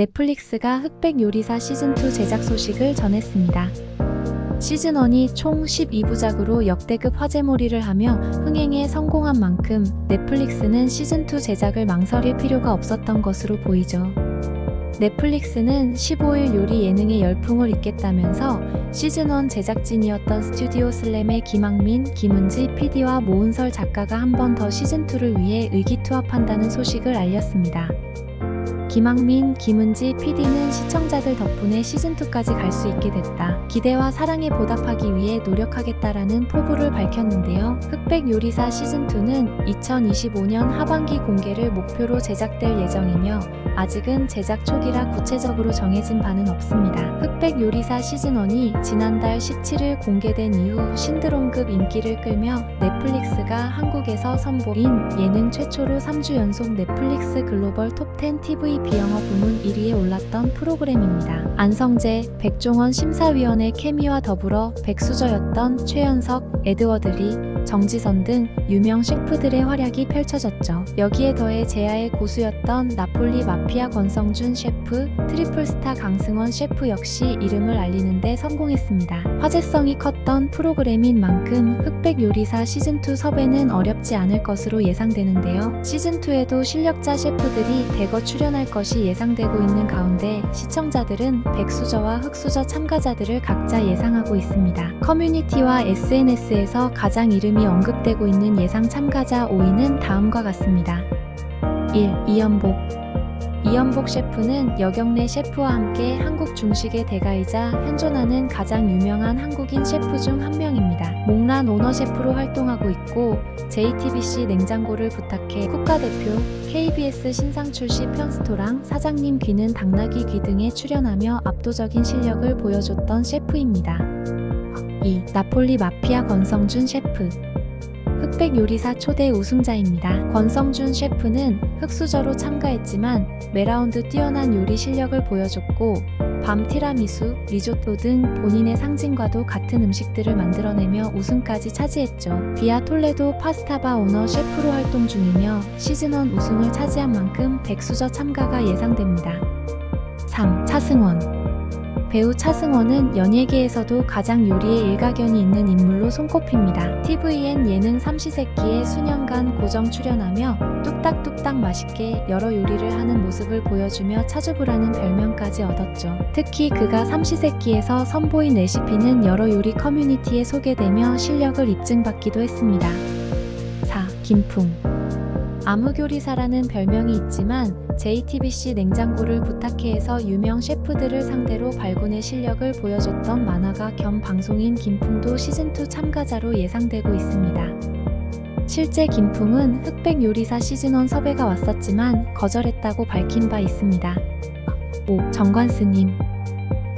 넷플릭스가 흑백 요리사 시즌2 제작 소식을 전했습니다. 시즌1이 총 12부작으로 역대급 화제몰이를 하며 흥행에 성공한 만큼 넷플릭스는 시즌2 제작을 망설일 필요가 없었던 것으로 보이죠. 넷플릭스는 15일 요리 예능에 열풍을 잇겠다면서 시즌1 제작진이었던 스튜디오 슬램의 김학민, 김은지 PD와 모은설 작가가 한 번 더 시즌2를 위해 의기투합한다는 소식을 알렸습니다. 김학민, 김은지 PD는 시청자들 덕분에 시즌2까지 갈 수 있게 됐다. 기대와 사랑에 보답하기 위해 노력하겠다라는 포부를 밝혔는데요. 흑백 요리사 시즌2는 2025년 하반기 공개를 목표로 제작될 예정이며 아직은 제작 초기라 구체적으로 정해진 바는 없습니다. 흑백 요리사 시즌1이 지난달 17일 공개된 이후 신드롬급 인기를 끌며 넷플릭스가 한국에서 선보인 예능 최초로 3주 연속 넷플릭스 글로벌 톱10 TV 비영어 부문 1위에 올랐던 프로그램입니다. 안성재, 백종원 심사위원의 케미와 더불어 백수저였던 최연석, 에드워드 리, 정지선 등 유명 셰프들의 활약이 펼쳐졌죠. 여기에 더해 제야의 고수였던 나폴리 마피아 권성준 셰프, 트리플스타 강승원 셰프 역시 이름을 알리는데 성공했습니다. 화제성이 컸던 프로그램인 만큼 흑백 요리사 시즌2 섭외는 어렵지 않을 것으로 예상되는데요. 시즌2에도 실력자 셰프들이 대거 출연할 것이 예상되고 있는 가운데 시청자들은 백수저와 흑수저 참가자들을 각자 예상하고 있습니다. 커뮤니티와 SNS에서 가장 이 름이 언급되고 있는 예상 참가자 5위는 다음과 같습니다. 1. 이연복 이연복 셰프는 여경래 셰프와 함께 한국 중식의 대가이자 현존하는 가장 유명한 한국인 셰프 중 한 명입니다. 몽란 오너 셰프로 활동하고 있고 JTBC 냉장고를 부탁해 국가대표, KBS 신상 출시 편스토랑 사장님 귀는 당나귀 귀 등에 출연하며 압도적인 실력을 보여줬던 셰프입니다. 2. 나폴리 마피아 권성준 셰프 흑백 요리사 초대 우승자입니다. 권성준 셰프는 흑수저로 참가했지만 매라운드 뛰어난 요리 실력을 보여줬고 밤 티라미수, 리조또 등 본인의 상징과도 같은 음식들을 만들어내며 우승까지 차지했죠. 비아 톨레도 파스타바 오너 셰프로 활동 중이며 시즌1 우승을 차지한 만큼 백수저 참가가 예상됩니다. 3. 차승원 배우 차승원은 연예계에서도 가장 요리에 일가견이 있는 인물로 손꼽힙니다. TVN 예능 삼시세끼에 수년간 고정 출연하며 뚝딱뚝딱 맛있게 여러 요리를 하는 모습을 보여주며 차주부라는 별명까지 얻었죠. 특히 그가 삼시세끼에서 선보인 레시피는 여러 요리 커뮤니티에 소개되며 실력을 입증받기도 했습니다. 4. 김풍 암흑요리사라는 별명이 있지만 JTBC 냉장고를 부탁해에서 유명 셰프들을 상대로 발군의 실력을 보여줬던 만화가 겸 방송인 김풍도 시즌2 참가자로 예상되고 있습니다. 실제 김풍은 흑백 요리사 시즌1 섭외가 왔었지만 거절했다고 밝힌 바 있습니다. 5. 정관스님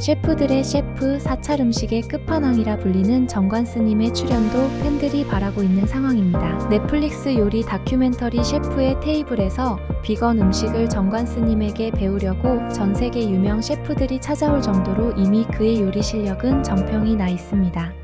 셰프들의 셰프 사찰 음식의 끝판왕이라 불리는 정관 스님의 출연도 팬들이 바라고 있는 상황입니다. 넷플릭스 요리 다큐멘터리 셰프의 테이블에서 비건 음식을 정관 스님에게 배우려고 전 세계 유명 셰프들이 찾아올 정도로 이미 그의 요리 실력은 정평이 나 있습니다.